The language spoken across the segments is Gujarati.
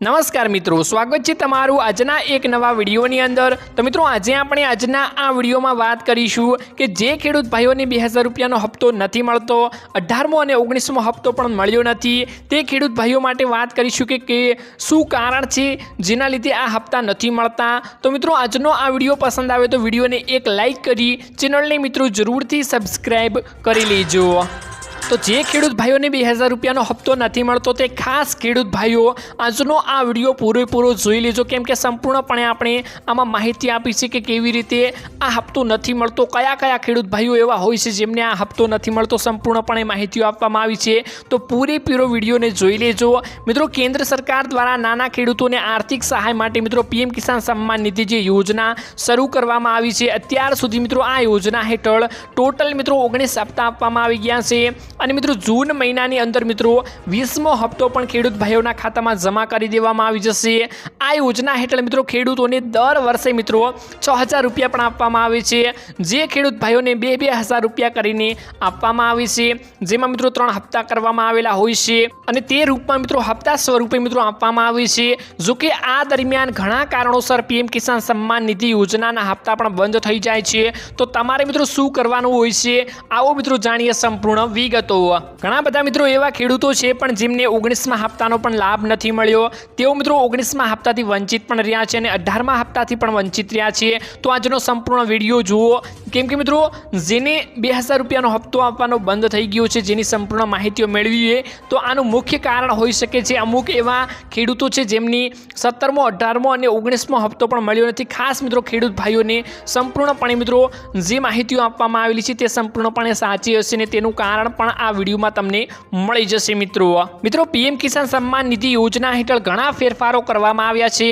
નમસ્કાર મિત્રો, સ્વાગત છે તમારું આજના એક નવા વિડીયોની અંદર. તો મિત્રો, આજે આપણે આજના આ વિડીયોમાં વાત કરીશું કે જે ખેડૂત ભાઈઓને બે હજાર રૂપિયાનો હપ્તો નથી મળતો, અઢારમો અને ઓગણીસમો હપ્તો પણ મળ્યો નથી. તે ખેડૂત ભાઈઓ માટે વાત કરીશું કે કે શું કારણ છે જેના લીધે આ હપ્તા નથી મળતા. તો મિત્રો, આજનો આ વીડિયો પસંદ આવે તો વિડીયોને એક લાઈક કરી, ચેનલને મિત્રો જરૂરથી સબસ્ક્રાઈબ કરી લેજો. તો જે ખેડૂત ભાઈઓને બે હજાર રૂપિયાનો હપ્તો નથી મળતો તે ખાસ ખેડૂત ભાઈઓ આજનો આ વીડિયો પૂરેપૂરો જોઈ લેજો. કેમ કે સંપૂર્ણપણે આપણે આમાં માહિતી આપી છે કે કેવી રીતે આ હપ્તો નથી મળતો, કયા કયા ખેડૂત ભાઈઓ એવા હોય છે જેમને આ હપ્તો નથી મળતો, સંપૂર્ણપણે માહિતીઓ આપવામાં આવી છે. તો પૂરેપૂરો વિડીયોને જોઈ લેજો. મિત્રો, કેન્દ્ર સરકાર દ્વારા નાના ખેડૂતોને આર્થિક સહાય માટે મિત્રો, પીએમ કિસાન સન્માન નિધિ જે યોજના શરૂ કરવામાં આવી છે, અત્યાર સુધી મિત્રો આ યોજના હેઠળ ટોટલ મિત્રો ઓગણીસ હપ્તા આપવામાં આવી ગયા છે. અને મિત્રો, જૂન મહિનાની અંદર મિત્રો, વીસમો હપ્તો પણ ખેડૂત ભાઈઓના ખાતામાં જમા કરી દેવામાં આવી જશે. આ યોજના હેઠળ મિત્રો, ખેડૂતોને દર વર્ષે મિત્રો, છ હજાર રૂપિયા પણ આપવામાં આવે છે. જે ખેડૂત ભાઈઓને બે બે હજાર રૂપિયા કરીને આપવામાં આવે છે, જેમાં મિત્રો ત્રણ હપ્તા કરવામાં આવેલા હોય છે. અને તે રૂપમાં મિત્રો, હપ્તા સ્વરૂપે મિત્રો આપવામાં આવે છે. જો કે આ દરમિયાન ઘણા કારણોસર પીએમ કિસાન સન્માન નિધિ યોજનાના હપ્તા પણ બંધ થઈ જાય છે. તો તમારે મિત્રો, શું કરવાનું હોય છે? આવો મિત્રો જાણીએ સંપૂર્ણ વિગતો. ઘણા બધા મિત્રો એવા ખેડૂતો છે પણ જેમને ઓગણીસમા હપ્તાનો પણ લાભ નથી મળ્યો. તેઓ મિત્રો ઓગણીસમા હપ્તાથી વંચિત પણ રહ્યા છે અને અઢારમા હપ્તાથી પણ વંચિત રહ્યા છે. તો આજનો સંપૂર્ણ વીડિયો જુઓ. કેમ કે મિત્રો, જેને બે હજાર રૂપિયાનો હપ્તો આપવાનો બંધ થઈ ગયો છે, જેની સંપૂર્ણ માહિતીઓ મેળવીએ તો આનું મુખ્ય કારણ હોઈ શકે છે અમુક એવા ખેડૂતો છે જેમની સત્તરમો, અઢારમો અને ઓગણીસમો હપ્તો પણ મળ્યો નથી. ખાસ મિત્રો ખેડૂત ભાઈઓને સંપૂર્ણપણે મિત્રો જે માહિતીઓ આપવામાં આવેલી છે તે સંપૂર્ણપણે સાચી હશે ને તેનું કારણ પણ આ વિડીયોમાં તમને મળી જશે મિત્રો. મિત્રો, પીએમ કિસાન સન્માન નિધિ યોજના હેઠળ ઘણા ફેરફારો કરવામાં આવ્યા છે.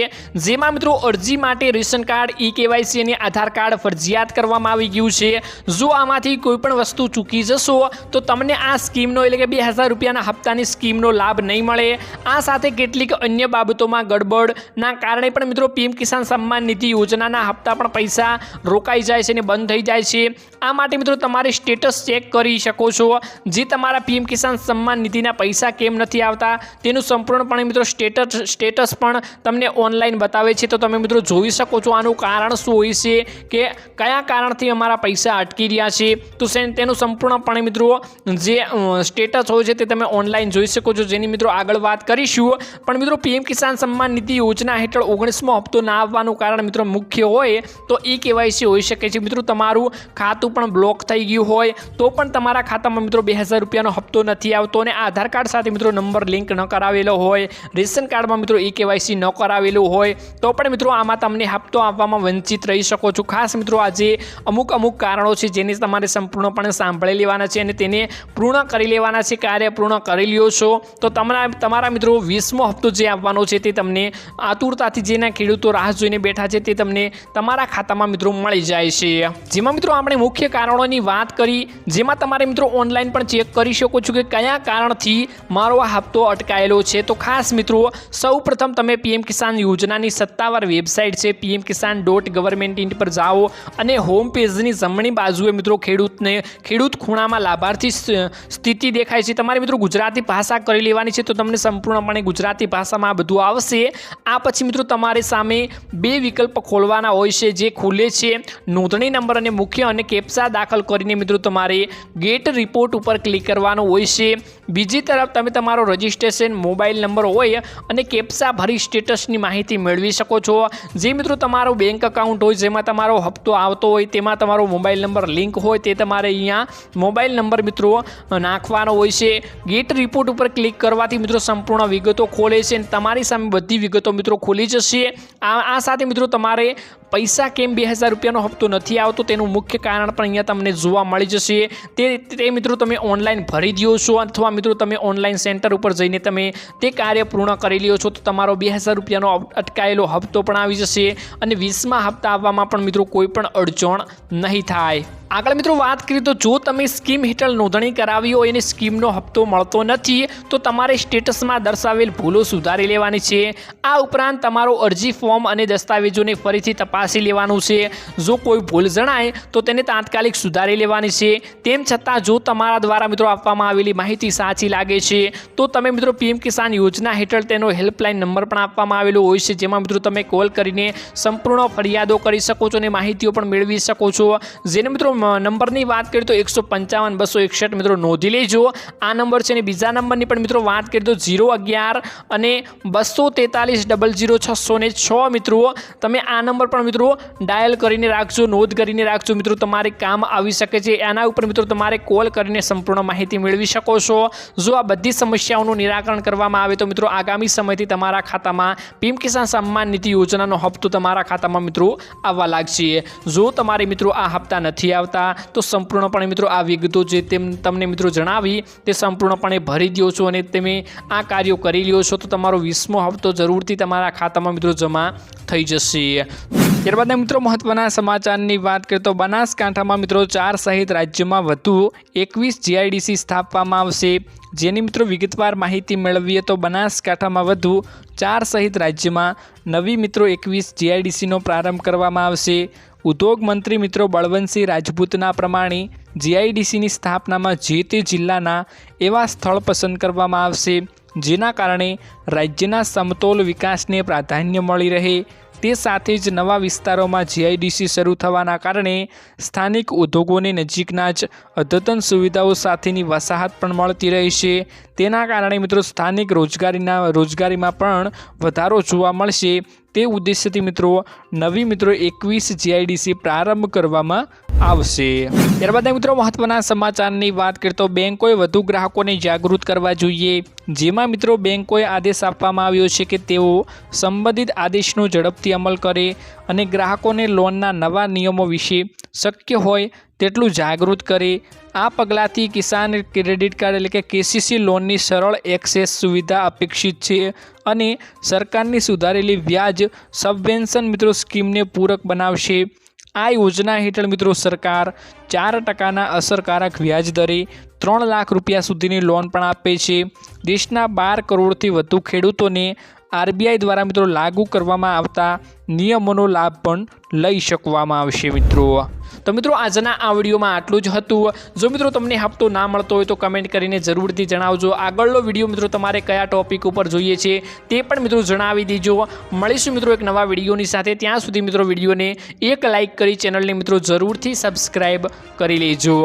જેમાં મિત્રો, અરજી માટે રેશન કાર્ડ ઈ કેવાયસી અને આધાર કાર્ડ ફરજિયાત કરવામાં આવી ગયું છે. જો આમાંથી કોઈ પણ વસ્તુ ચૂકી જશો, તો તમને આ સ્કીમનો એટલે કે બે હજાર રૂપિયાના હપ્તાની સ્કીમનો લાભ નહીં મળે. આ સાથે કેટલીક અન્ય બાબતોમાં ગડબડના કારણે પણ મિત્રો, પીએમ કિસાન સન્માન નિધિ યોજનાના હપ્તા પણ પૈસા રોકાઈ જાય છે અને બંધ થઈ જાય છે. આ માટે મિત્રો, તમારે સ્ટેટસ ચેક કરી શકો છો. જે તમારા પીએમ કિસાન સન્માન નિધિના પૈસા કેમ નથી આવતા, તેનું સંપૂર્ણપણે મિત્રો સ્ટેટસ સ્ટેટસ પણ તમને ઓનલાઈન બતાવે છે. તો તમે મિત્રો જોઈ શકો છો આનું કારણ શું હોય છે કે કયા કારણથી અમારા પૈસા અટકી રહ્યા છે. તો તેનું સંપૂર્ણપણે મિત્રો જે સ્ટેટસ હોય છે તે તમે ઓનલાઈન જોઈ શકો છો. જેની મિત્રો આગળ વાત કરીશું. પણ મિત્રો પીએમ કિસાન સન્માન નિધિ યોજના હેઠળ ઓગણીસમો હપ્તો ના આવવાનું કારણ મિત્રો મુખ્ય હોય તો ઈ કેવાયસી હોઈ શકે છે. મિત્રો તમારું ખાતું પણ બ્લોક થઈ ગયું હોય તો પણ તમારા ખાતામાં મિત્રો બે હજાર રૂપિયાનો હપ્તો નથી આવતો અને આધાર કાર્ડ સાથે મિત્રો નંબર લિંક ન કરાવેલો હોય, રેશન કાર્ડમાં મિત્રો ઈ કેવાયસી ન કરાવેલું હોય, તો પણ મિત્રો આમાં તમને હપ્તો આપવામાં વંચિત રહી શકો છો. ખાસ મિત્રો આજે અમુક અમુક કારણો છે જેને તમારે સંપૂર્ણપણે સાંભળી લેવાના છે અને તેને પૂર્ણ કરી લેવાના છે. કાર્ય પૂર્ણ કરી લ્યો છો, તો તમારા તમારા મિત્રો વીસમો હપ્તો જે આપવાનો છે તે તમને આતુરતાથી જેના ખેડૂતો રાહ જોઈને બેઠા છે તે તમને તમારા ખાતામાં મિત્રો મળી જાય છે. જેમાં મિત્રો આપણે મુખ્ય કારણોની વાત કરી, જેમાં તમારે મિત્રો ઓનલાઈન પણ ચેક કરી શકો છો કે કયા કારણથી મારો આ હપ્તો અટકાયેલો છે. તો ખાસ મિત્રો, સૌપ્રથમ તમે પીએમ કિસાન યોજનાની સત્તાવાર વેબસાઇટ છે, PM Kisan dot government in પર જાઓ અને હોમ પેજની જમણી બાજુએ મિત્રો ખેડૂતને, ખેડૂત ખૂણામાં લાભાર્થી સ્થિતિ દેખાય છે. તમારે મિત્રો ગુજરાતી ભાષા કરી લેવાની છે, તો તમને સંપૂર્ણપણે ગુજરાતી ભાષામાં આ બધું આવશે. આ પછી મિત્રો તમારે સામે બે વિકલ્પ ખોલવાના હોય છે, જે ખુલે છે નોંધણી નંબર અને મુખ્ય અને કેપ્સા દાખલ કરીને મિત્રો તમારે ગેટ રિપોર્ટ ઉપર ક્લિક કરવાનું હોય છે. બીજી તરફ તમે તમારો રજિસ્ટ્રેશન મોબાઈલ નંબર હોય અને કેપ્સા ભરી સ્ટેટસની માહિતી મેળવી શકો છો. જે મિત્રો તમારો બેંક એકાઉન્ટ હોય, જેમાં તમારો હપ્તો આવતો હોય, તેમાં તમારો મોબાઈલ નંબર લિંક હોય, તે તમારે અહીંયા મોબાઈલ નંબર મિત્રો નાખવાનો હોય છે. ગેટ રિપોર્ટ ઉપર ક્લિક કરવાથી મિત્રો સંપૂર્ણ વિગતો ખોલે છે અને તમારી સામે બધી વિગતો મિત્રો ખોલી જશે. આ આ સાથે મિત્રો તમારે પૈસા કેમ બે હજાર રૂપિયાનો હપ્તો નથી આવતો તેનું મુખ્ય કારણ પણ અહીંયા તમને જોવા મળી જશે. તે મિત્રો તમે ઓનલાઈન ભરી દો છો અથવા મિત્રો તમે ઓનલાઈન સેન્ટર ઉપર જઈને તમે તે કાર્ય પૂર્ણ કરી લ્યો છો, તો તમારો બે હજાર રૂપિયાનો અટકાયેલો હપ્તો પણ આવી જશે અને વીસમાં હપ્તા આવવામાં પણ મિત્રો કોઈ પણ અડચણ નહીં થાય. આગળ મિત્રો વાત કરીએ તો જો તમે સ્કીમ હેઠળ નોંધણી કરાવી હોય અને સ્કીમનો હપ્તો મળતો નથી, તો તમારે સ્ટેટસમાં દર્શાવેલ ભૂલો સુધારી લેવાની છે. આ ઉપરાંત તમારો અરજી ફોર્મ અને દસ્તાવેજોને ફરીથી તપાસી લેવાનું છે. જો કોઈ ભૂલ જણાય, તો તેને તાત્કાલિક સુધારી લેવાની છે. તેમ છતાં જો તમારા દ્વારા મિત્રો આપવામાં આવેલી માહિતી સાચી લાગે છે, તો તમે મિત્રો પીએમ કિસાન યોજના હેઠળ તેનો હેલ્પલાઇન નંબર પણ આપવામાં આવેલો હોય છે, જેમાં મિત્રો તમે કોલ કરીને સંપૂર્ણ ફરિયાદો કરી શકો છો અને માહિતીઓ પણ મેળવી શકો છો. જેને મિત્રો નંબરની વાત કરીએ તો એકસો પંચાવન, બસો એકસઠ મિત્રો નોંધી લેજો. આ નંબર છે અને બીજા નંબરની પણ મિત્રો વાત કરીએ તો ઝીરો અગિયાર અને બસો તેતાલીસ, ડબલ ઝીરો છસો ને છ મિત્રો. તમે આ નંબર પણ મિત્રો ડાયલ કરીને રાખજો, નોંધ કરીને રાખજો મિત્રો તમારે કામ આવી શકે છે. એના ઉપર મિત્રો તમારે કોલ કરીને સંપૂર્ણ માહિતી મેળવી શકો છો. જો આ બધી સમસ્યાઓનું નિરાકરણ કરવામાં આવે તો મિત્રો આગામી સમયથી તમારા ખાતામાં પીએમ કિસાન સન્માન નિધિ યોજનાનો હપ્તો તમારા ખાતામાં મિત્રો આવવા લાગશે. જો તમારે મિત્રો આ હપ્તા નથી આવતા તો સંપૂર્ણપણે મિત્રો આ વિગતો જે તેમ તમને મિત્રો જણાવી, તે સંપૂર્ણપણે ભરી દો છો અને તમે આ કાર્યો કરી લ્યો છો, તો તમારો વીસમો હપ્તો જરૂરથી તમારા ખાતામાં મિત્રો જમા થઈ જશે. ત્યારબાદ મિત્રો મહત્વના સમાચારની વાત કરીએ તો બનાસકાંઠામાં મિત્રો ચાર સહિત રાજ્યમાં વધુ એકવીસ જીઆઈડીસી સ્થાપવામાં આવશે. જેની મિત્રો વિગતવાર માહિતી મેળવીએ તો બનાસકાંઠામાં વધુ ચાર સહિત રાજ્યમાં નવી મિત્રો એકવીસ જીઆઈડીસીનો પ્રારંભ કરવામાં આવશે. ઉદ્યોગ મંત્રી મિત્રો બળવંતસિંહ રાજપૂતના પ્રમાણે જીઆઈડીસીની સ્થાપનામાં જે તે જિલ્લાના એવા સ્થળ પસંદ કરવામાં આવશે, જેના કારણે રાજ્યના સમતોલ વિકાસને પ્રાધાન્ય મળી રહે. તે સાથે જ નવા વિસ્તારોમાં જીઆઈડીસી શરૂ થવાના કારણે સ્થાનિક ઉદ્યોગોને નજીકના જ અદ્યતન સુવિધાઓ સાથેની વસાહત પણ મળતી રહેશે તેના કારણે મિત્રો સ્થાનિક રોજગારીના રોજગારીમાં પણ વધારો જોવા મળશે. તે ઉદ્દેશ્યથી મિત્રો નવી મિત્રો એકવીસ જીઆઈડીસી પ્રારંભ કરવામાં આવશે. ત્યારબાદ મિત્રો મહત્વના સમાચારની વાત કરીએ તો બેંકોએ વધુ ગ્રાહકોને જાગૃત કરવા જોઈએ. જેમાં મિત્રો બેંકોએ આદેશ આપવામાં આવ્યો છે કે તેઓ સંબંધિત આદેશનો ઝડપથી અમલ કરે અને ગ્રાહકોને લોનના નવા નિયમો વિશે શક્ય હોય તેટલું જાગૃત કરે આ પગલાંથી કિસાન ક્રેડિટ કાર્ડ એટલે કે કેસીસી લોનની સરળ એક્સેસ સુવિધા અપેક્ષિત છે અને સરકારની સુધારેલી વ્યાજ સબવેન્શન મિત્રો સ્કીમને પૂરક બનાવશે. આ યોજના હેઠળ મિત્રો સરકાર ચાર ટકાના અસરકારક વ્યાજ દરે ત્રણ લાખ રૂપિયા સુધીની લોન પણ આપે છે. દેશના બાર કરોડથી વધુ ખેડૂતોને આરબીઆઈ દ્વારા મિત્રો લાગુ કરવામાં આવતા નિયમોનો લાભ પણ લઈ શકવામાં આવશે મિત્રો. તો મિત્રો આજના આ વિડીયોમાં આટલું જ હતું. જો મિત્રો તમને હપ્તો ના મળતો હોય તો કમેન્ટ કરીને જરૂરથી જણાવજો. આગળનો વીડિયો મિત્રો તમારે કયા ટોપિક ઉપર જોઈએ છે તે પણ મિત્રો જણાવી દેજો. મળીશું મિત્રો એક નવા વિડીયોની સાથે. ત્યાં સુધી મિત્રો વિડીયોને એક લાઇક કરી ચેનલને મિત્રો જરૂરથી સબસ્ક્રાઈબ કરી લેજો.